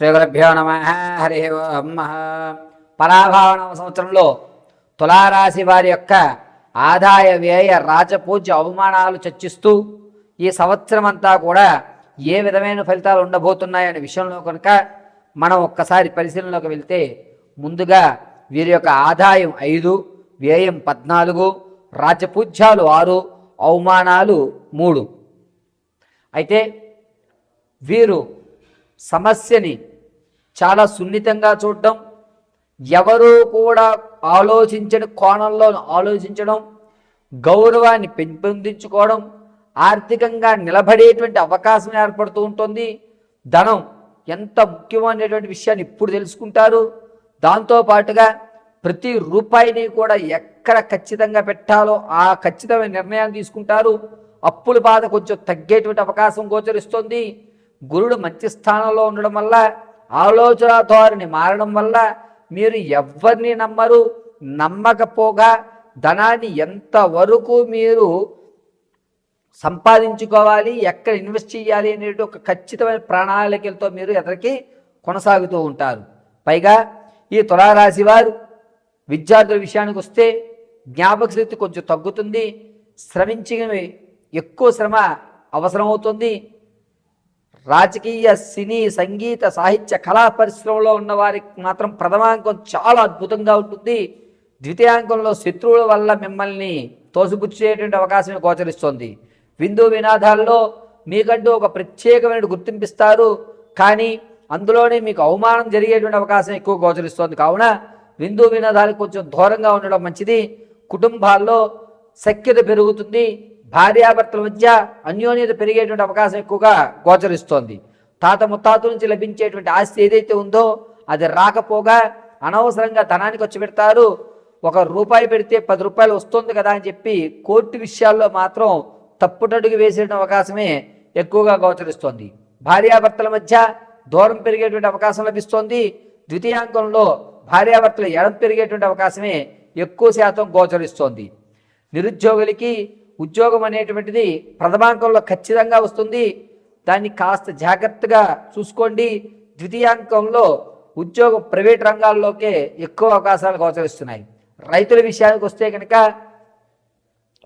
శ్రీగురుభ్యో నమ హరి ఓం పరాభావనవ సంవత్సరంలో తులారాశి వారి యొక్క ఆదాయ వ్యయ రాజపూజ్య అవమానాలు చర్చిస్తూ ఈ సంవత్సరం అంతా కూడా ఏ విధమైన ఫలితాలు ఉండబోతున్నాయనే విషయంలో కనుక మనం ఒక్కసారి పరిశీలనలోకి వెళ్తే ముందుగా వీరి యొక్క ఆదాయం ఐదు వ్యయం పద్నాలుగు రాజపూజ్యాలు ఆరు అవమానాలు మూడు. అయితే వీరు సమస్యని చాలా సున్నితంగా చూడడం ఎవరు కూడా ఆలోచించని కోణంలో ఆలోచించడం గౌరవాన్ని పెంపొందించుకోవడం ఆర్థికంగా నిలబడేటువంటి అవకాశం ఏర్పడుతూ ఉంటుంది. ధనం ఎంత ముఖ్యమైనటువంటి విషయాన్ని ఇప్పుడు తెలుసుకుంటారు. దాంతో పాటుగా ప్రతి రూపాయిని కూడా ఎక్కడ ఖచ్చితంగా పెట్టాలో ఆ ఖచ్చితమైన నిర్ణయాన్ని తీసుకుంటారు. అప్పుల బాధ కొంచెం తగ్గేటువంటి అవకాశం గోచరిస్తుంది. గురుడు మంచి స్థానంలో ఉండడం వల్ల ఆలోచన ధోరణి మారడం వల్ల మీరు ఎవరిని నమ్మరు నమ్మకపోగా ధనాన్ని ఎంతవరకు మీరు సంపాదించుకోవాలి ఎక్కడ ఇన్వెస్ట్ చేయాలి అనేటి ఒక ఖచ్చితమైన ప్రణాళికలతో మీరు ఎదరికి కొనసాగుతూ ఉంటారు. పైగా ఈ తులారాశి వారు విద్యార్థుల విషయానికి వస్తే జ్ఞాపక శక్తి కొంచెం తగ్గుతుంది శ్రమించి ఎక్కువ శ్రమ అవసరమవుతుంది రాజకీయ సినీ సంగీత సాహిత్య కళా పరిశ్రమలో ఉన్న వారికి మాత్రం ప్రథమాంకం చాలా అద్భుతంగా ఉంటుంది. ద్వితీయాంకంలో శత్రువుల వల్ల మిమ్మల్ని తోసిపుచ్చేటువంటి అవకాశం గోచరిస్తుంది. విందు వినాదాల్లో మీకంటూ ఒక ప్రత్యేకమైన గుర్తింపిస్తారు. కానీ అందులోనే మీకు అవమానం జరిగేటువంటి అవకాశం ఎక్కువ గోచరిస్తుంది. కావున విందు వినోదాలకు కొంచెం దూరంగా ఉండడం మంచిది. కుటుంబాల్లో సఖ్యత పెరుగుతుంది. భార్యాభర్తల మధ్య అన్యోన్యత పెరిగేటువంటి అవకాశం ఎక్కువగా గోచరిస్తోంది. తాత ముత్తాతల నుంచి లభించేటువంటి ఆస్తి ఏదైతే ఉందో అది రాకపోగా అనవసరంగా ధనానికి వచ్చి పెడతారు. ఒక రూపాయి పెడితే పది రూపాయలు వస్తుంది కదా అని చెప్పి కోర్టు విషయాల్లో మాత్రం తప్పుటడుగు వేసేటువంటి అవకాశమే ఎక్కువగా గోచరిస్తోంది. భార్యాభర్తల మధ్య దూరం పెరిగేటువంటి అవకాశం లభిస్తోంది. ద్వితీయాంకంలో భార్యాభర్తలు ఎడం పెరిగేటువంటి అవకాశమే ఎక్కువ శాతం గోచరిస్తోంది. నిరుద్యోగులకి ఉద్యోగం అనేటువంటిది ప్రథమాంకంలో ఖచ్చితంగా వస్తుంది. దాన్ని కాస్త జాగ్రత్తగా చూసుకోండి. ద్వితీయాంకంలో ఉద్యోగం ప్రైవేట్ రంగాల్లోకే ఎక్కువ అవకాశాలు గోచరిస్తున్నాయి. రైతుల విషయానికి వస్తే కనుక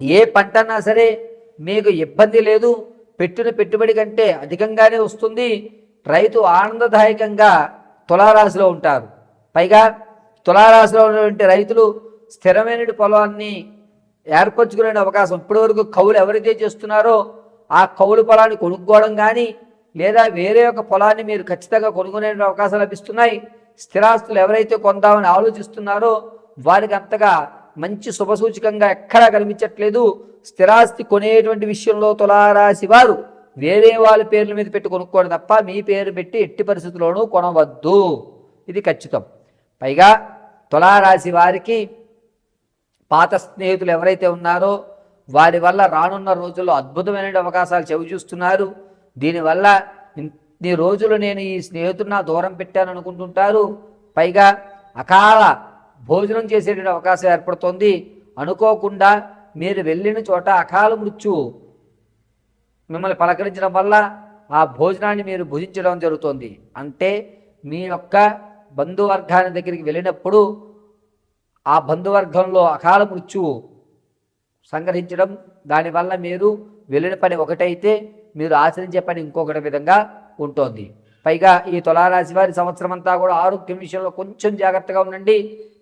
ఏ పంట అన్నా సరే మీకు ఇబ్బంది లేదు. పెట్టిన పెట్టుబడి కంటే అధికంగానే వస్తుంది. రైతు ఆనందదాయకంగా తులారాశిలో ఉంటారు. పైగా తులారాశిలో ఉన్నటువంటి రైతులు స్థిరమైన పొలాన్ని ఏర్పరచుకునే అవకాశం. ఇప్పటివరకు కౌలు ఎవరైతే చేస్తున్నారో ఆ కౌలు పొలాన్ని కొనుక్కోవడం కానీ లేదా వేరే ఒక పొలాన్ని మీరు ఖచ్చితంగా కొనుక్కునే అవకాశాలు లభిస్తున్నాయి. స్థిరాస్తులు ఎవరైతే కొందామని ఆలోచిస్తున్నారో వారికి అంతగా మంచి శుభసూచకంగా ఎక్కడా కనిపించట్లేదు. స్థిరాస్తి కొనేటువంటి విషయంలో తులారాశి వారు వేరే వాళ్ళ పేర్ల మీద పెట్టి కొనుక్కోవడం తప్ప మీ పేరు పెట్టి ఎట్టి పరిస్థితుల్లోనూ కొనవద్దు. ఇది ఖచ్చితం. పైగా తులారాశి వారికి పాత స్నేహితులు ఎవరైతే ఉన్నారో వారి వల్ల రానున్న రోజుల్లో అద్భుతమైన అవకాశాలు చెవి చూస్తున్నారు. దీనివల్ల ఇన్ని రోజులు నేను ఈ స్నేహితుడిని నా దూరం పెట్టాను అనుకుంటుంటారు. పైగా అకాల భోజనం చేసేటువంటి అవకాశం ఏర్పడుతోంది. అనుకోకుండా మీరు వెళ్ళిన చోట అకాల మృత్యు మిమ్మల్ని పలకరించడం వల్ల ఆ భోజనాన్ని మీరు భుజించడం జరుగుతుంది. అంటే మీ యొక్క బంధువర్గాన్ని దగ్గరికి వెళ్ళినప్పుడు ఆ బంధువర్గంలో అకాల మృత్యువు సంగ్రహించడం దానివల్ల మీరు వెళ్ళిన పని ఒకటైతే మీరు ఆచరించే పని ఇంకొకటి విధంగా ఉంటుంది. పైగా ఈ తులారాశి వారి సంవత్సరం అంతా కూడా ఆరోగ్యం విషయంలో కొంచెం జాగ్రత్తగా ఉండండి.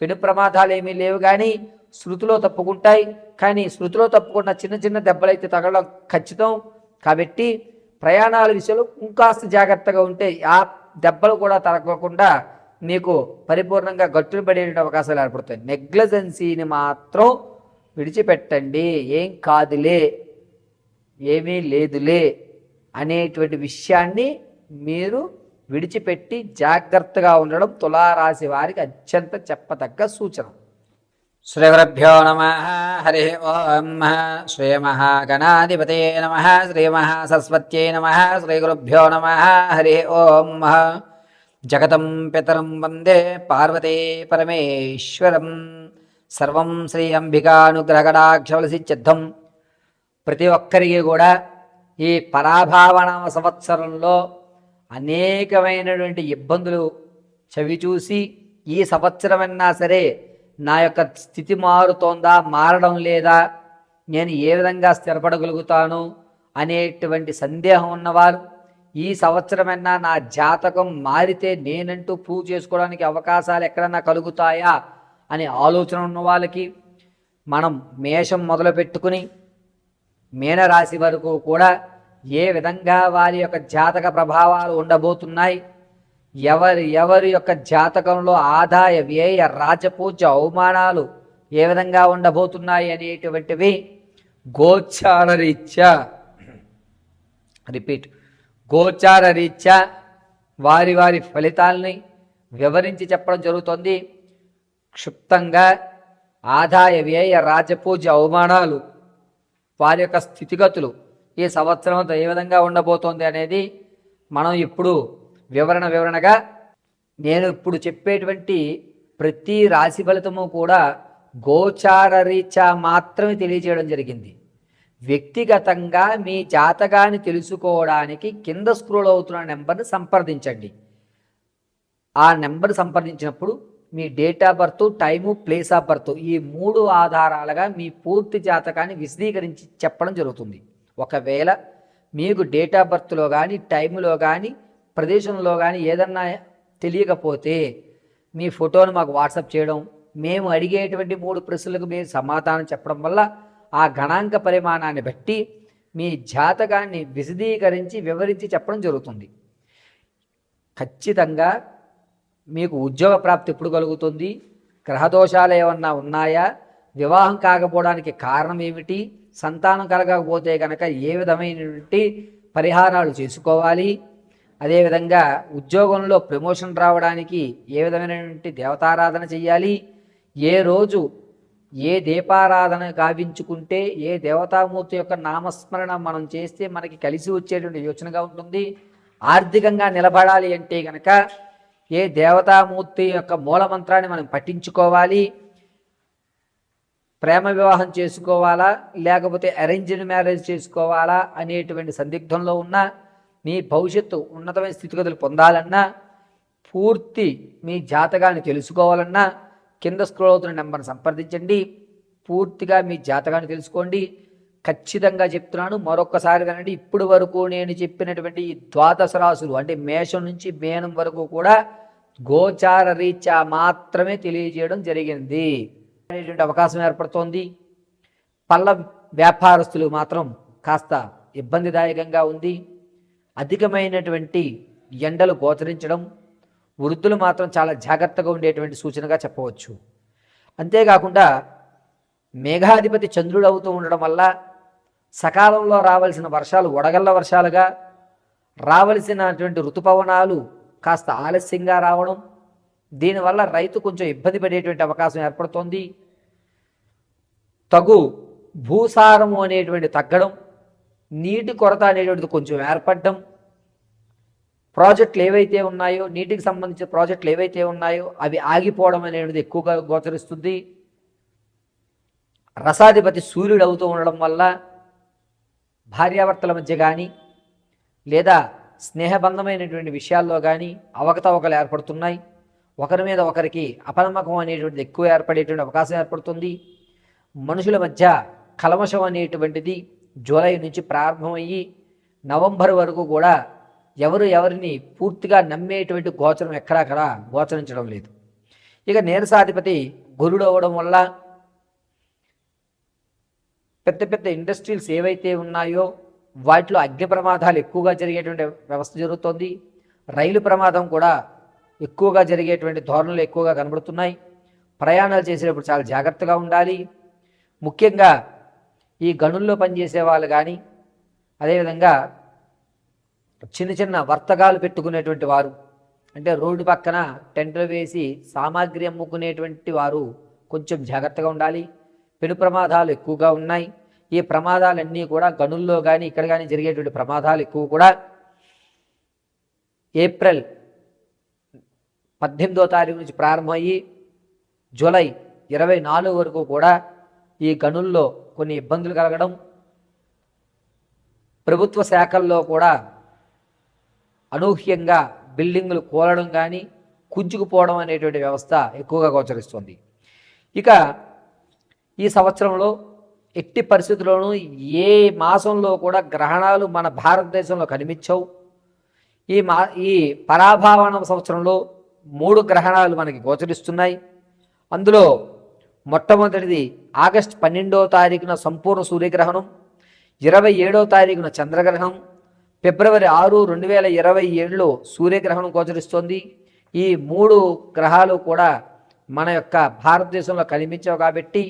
పెను ప్రమాదాలు ఏమీ లేవు కానీ శృతిలో తప్పుకుంటాయి. కానీ శృతిలో తప్పుకున్న చిన్న చిన్న దెబ్బలైతే తగలడం ఖచ్చితం. కాబట్టి ప్రయాణాల విషయంలో ఇంకాస్త జాగ్రత్తగా ఉంటే ఆ దెబ్బలు కూడా తగలకుండా మీకు పరిపూర్ణంగా గట్టును పడే అవకాశాలు ఏర్పడతాయి. నెగ్లజెన్సీని మాత్రం విడిచిపెట్టండి. ఏం కాదులే. ఏమీ లేదులే అనేటువంటి విషయాన్ని మీరు విడిచిపెట్టి జాగ్రత్తగా ఉండడం తులారాశి వారికి అత్యంత చెప్పదగ్గ సూచన. శ్రీగురుభ్యో నమ హరి ఓం శ్రీమహాగణాధిపతే నమ శ్రీమహాసరస్వత్యై నమ శ్రీగురుభ్యో నమ హరి ఓం జగతం పితరం వందే పార్వతే పరమేశ్వరం. సర్వం శ్రీ అంబికానుగ్రహగడాక్షవలసిద్ధం ప్రతి ఒక్కరికి కూడా ఈ పరాభావన సంవత్సరంలో అనేకమైనటువంటి ఇబ్బందులు చవి చూసి ఈ సంవత్సరమన్నా సరే నా యొక్క స్థితి మారుతోందా మారడం లేదా నేను ఏ విధంగా స్థిరపడగలుగుతాను అనేటువంటి సందేహం ఉన్నవారు ఈ సంవత్సరమైనా నా జాతకం మారితే నేనంటూ ప్రూవ్ చేసుకోవడానికి అవకాశాలు ఎక్కడన్నా కలుగుతాయా అనే ఆలోచన ఉన్న వాళ్ళకి మనం మేషం మొదలు పెట్టుకుని మీనరాశి వరకు కూడా ఏ విధంగా వారి యొక్క జాతక ప్రభావాలు ఉండబోతున్నాయి ఎవరి ఎవరి యొక్క జాతకంలో ఆదాయ వ్యయ రాజపూజ అవమానాలు ఏ విధంగా ఉండబోతున్నాయి అనేటువంటివి గోచార రీత్యా రిపీట్. గోచార రీత్యా వారి వారి ఫలితాలని వివరించి చెప్పడం జరుగుతుంది. క్షుప్తంగా ఆదాయ వ్యయ రాజపూజ అవమానాలు వారి యొక్క స్థితిగతులు ఈ సంవత్సరంతో ఏ విధంగా ఉండబోతోంది అనేది మనం ఇప్పుడు వివరణ వివరణగా నేను ఇప్పుడు చెప్పేటువంటి ప్రతి రాశి ఫలితము కూడా గోచార రీత్యా మాత్రమే తెలియజేయడం జరిగింది. వ్యక్తిగతంగా మీ జాతకాన్ని తెలుసుకోవడానికి కింద స్క్రోల్ అవుతున్న నెంబర్ని సంప్రదించండి. ఆ నెంబర్ సంప్రదించినప్పుడు మీ date of birth time place of birth ఈ మూడు ఆధారాలుగా మీ పూర్తి జాతకాన్ని విశదీకరించి చెప్పడం జరుగుతుంది. ఒకవేళ మీకు డేట్ ఆఫ్ బర్త్లో కానీ టైంలో కానీ ప్రదేశంలో కానీ ఏదన్నా తెలియకపోతే మీ ఫోటోను మాకు వాట్సాప్ చేయడం మేము అడిగేటువంటి మూడు ప్రశ్నలకు మీరు సమాధానం చెప్పడం వల్ల ఆ గణాంక పరిమాణాన్ని బట్టి మీ జాతకాన్ని విశదీకరించి వివరించి చెప్పడం జరుగుతుంది. ఖచ్చితంగా మీకు ఉద్యోగ ప్రాప్తి ఎప్పుడు కలుగుతుంది? గ్రహదోషాలు ఏమన్నా ఉన్నాయా? వివాహం కాకపోవడానికి కారణం ఏమిటి? సంతానం కలగకపోతే కనుక ఏ విధమైనటువంటి పరిహారాలు చేసుకోవాలి? అదేవిధంగా ఉద్యోగంలో ప్రమోషన్ రావడానికి ఏ విధమైనటువంటి దేవతారాధన చేయాలి? ఏ రోజు ఏ దీపారాధన గావించుకుంటే ఏ దేవతామూర్తి యొక్క నామస్మరణ మనం చేస్తే మనకి కలిసి వచ్చేటువంటి యోచనగా ఉంటుంది. ఆర్థికంగా నిలబడాలి అంటే కనుక ఏ దేవతామూర్తి యొక్క మూలమంత్రాన్ని మనం పఠించుకోవాలి. ప్రేమ వివాహం చేసుకోవాలా? లేకపోతే అరేంజ్డ్ మ్యారేజ్ చేసుకోవాలా? అనేటువంటి సందిగ్ధంలో ఉన్న మీ భవిష్యత్తు ఉన్నతమైన స్థితిగతులు పొందాలన్నా పూర్తి మీ జాతకాన్ని తెలుసుకోవాలన్నా కింద స్క్రోల్ అవుతున్న నెంబర్ని సంప్రదించండి. పూర్తిగా మీ జాతకాన్ని తెలుసుకోండి. ఖచ్చితంగా చెప్తున్నాను మరొక్కసారి కనండి ఇప్పుడు వరకు నేను చెప్పినటువంటి ఈ ద్వాదశ రాసులు అంటే మేషం నుంచి మేనం వరకు కూడా గోచార రీత్యా మాత్రమే తెలియజేయడం జరిగింది అనేటువంటి అవకాశం ఏర్పడుతోంది. పళ్ళ వ్యాపారస్తులు మాత్రం కాస్త ఇబ్బందిదాయకంగా ఉంది. అధికమైనటువంటి ఎండలు గోచరించడం వృద్ధులు మాత్రం చాలా జాగ్రత్తగా ఉండేటువంటి సూచనగా చెప్పవచ్చు. అంతేకాకుండా మేఘాధిపతి చంద్రుడు అవుతూ ఉండడం వల్ల సకాలంలో రావాల్సిన వర్షాలు వడగళ్ళ వర్షాలుగా రావలసినటువంటి ఋతుపవనాలు కాస్త ఆలస్యంగా రావడం దీనివల్ల రైతు కొంచెం ఇబ్బంది పడేటువంటి అవకాశం ఏర్పడుతోంది. తగు భూసారము అనేటువంటి తగ్గడం నీటి కొరత అనేటువంటిది కొంచెం ఏర్పడడం ప్రాజెక్టులు ఏవైతే ఉన్నాయో నీటికి సంబంధించిన ప్రాజెక్టులు ఏవైతే ఉన్నాయో అవి ఆగిపోవడం అనేటువంటిది ఎక్కువగా గోచరిస్తుంది. రసాధిపతి సూర్యుడు అవుతూ ఉండడం వల్ల భార్యాభర్తల మధ్య కానీ లేదా స్నేహబంధమైనటువంటి విషయాల్లో కానీ అవకతవకలు ఏర్పడుతున్నాయి. ఒకరి మీద ఒకరికి అపనమ్మకం అనేటువంటిది ఎక్కువ ఏర్పడేటువంటి అవకాశం ఏర్పడుతుంది. మనుషుల మధ్య కలమషం అనేటువంటిది జూలై నుంచి ప్రారంభమయ్యి నవంబర్ వరకు కూడా ఎవరు ఎవరిని పూర్తిగా నమ్మేటువంటి గోచరం ఎక్కడక్కడ గోచరించడం లేదు. ఇక నీరసాధిపతి గురుడు అవ్వడం వల్ల పెద్ద పెద్ద ఇండస్ట్రీస్ ఏవైతే ఉన్నాయో వాటిలో అగ్ని ప్రమాదాలు ఎక్కువగా జరిగేటువంటి వ్యవస్థ జరుగుతోంది. రైలు ప్రమాదం కూడా ఎక్కువగా జరిగేటువంటి ధోరణులు ఎక్కువగా కనబడుతున్నాయి. ప్రయాణాలు చేసేటప్పుడు చాలా జాగ్రత్తగా ఉండాలి. ముఖ్యంగా ఈ గనుల్లో పనిచేసే వాళ్ళు కానీ అదేవిధంగా చిన్న చిన్న వర్తకాలు పెట్టుకునేటువంటి వారు. అంటే రోడ్డు పక్కన టెంట్లు వేసి సామాగ్రి అమ్ముకునేటువంటి వారు కొంచెం జాగ్రత్తగా ఉండాలి. పెను ప్రమాదాలు ఎక్కువగా ఉన్నాయి. ఈ ప్రమాదాలన్నీ కూడా గనుల్లో కానీ ఇక్కడ కానీ జరిగేటువంటి ప్రమాదాలు ఎక్కువ కూడా ఏప్రిల్ పద్దెనిమిదో తారీఖు నుంచి ప్రారంభమయ్యి జూలై ఇరవై నాలుగు వరకు కూడా ఈ గనుల్లో కొన్ని ఇబ్బందులు కలగడం ప్రభుత్వ శాఖల్లో కూడా అనూహ్యంగా బిల్డింగులు కూలడం కానీ కుంచుకుపోవడం అనేటువంటి వ్యవస్థ ఎక్కువగా గోచరిస్తుంది. ఇక ఈ సంవత్సరంలో ఎట్టి పరిస్థితుల్లోనూ ఏ మాసంలో కూడా గ్రహణాలు మన భారతదేశంలో కనిపించవు. ఈ మా ఈ పరాభావన సంవత్సరంలో మూడు గ్రహణాలు మనకి గోచరిస్తున్నాయి. అందులో మొట్టమొదటిది ఆగస్ట్ పన్నెండవ తారీఖున సంపూర్ణ సూర్యగ్రహణం ఇరవై ఏడవ తారీఖున చంద్రగ్రహణం ఫిబ్రవరి ఆరు రెండు వేల ఇరవై ఏడులో సూర్యగ్రహణం గోచరిస్తోంది. ఈ మూడు గ్రహాలు కూడా మన యొక్క భారతదేశంలో కనిపించవు కాబట్టి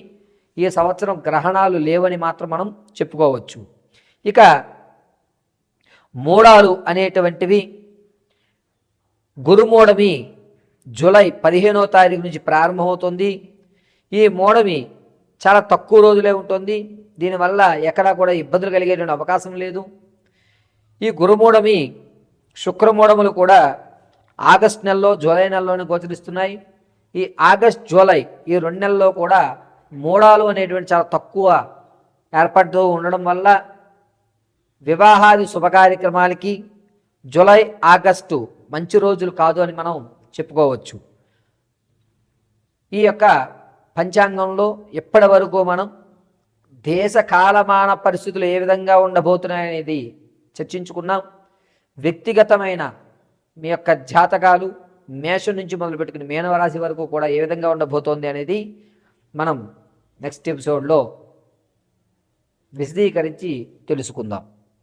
ఈ సంవత్సరం గ్రహణాలు లేవని మాత్రం మనం చెప్పుకోవచ్చు. ఇక మూడాలు అనేటువంటివి గురుమూడమి జూలై పదిహేనో తారీఖు నుంచి ప్రారంభమవుతుంది. ఈ మూడమి చాలా తక్కువ రోజులే ఉంటుంది. దీనివల్ల ఎక్కడా కూడా ఇబ్బందులు కలిగేటువంటి అవకాశం లేదు. ఈ గురుమూడమి శుక్రమూడములు కూడా ఆగస్ట్ నెలలో జూలై నెలలోనే గోచరిస్తున్నాయి. ఈ ఆగస్ట్ జూలై ఈ రెండు నెలల్లో కూడా మూడాలు అనేటువంటి చాలా తక్కువ ఏర్పడుతూ ఉండడం వల్ల వివాహాది శుభకార్యక్రమాలకి జూలై ఆగస్టు మంచి రోజులు కాదు అని మనం చెప్పుకోవచ్చు. ఈ యొక్క పంచాంగంలో ఇప్పటి వరకు మనం దేశ కాలమాన పరిస్థితులు ఏ విధంగా ఉండబోతున్నాయనేది చర్చించుకున్నాం. వ్యక్తిగతమైన మీ యొక్క జాతకాలు మేషం నుంచి మొదలుపెట్టుకుని మీనవరాశి వరకు కూడా ఏ విధంగా ఉండబోతోంది అనేది మనం నెక్స్ట్ ఎపిసోడ్లో విశదీకరించి తెలుసుకుందాం.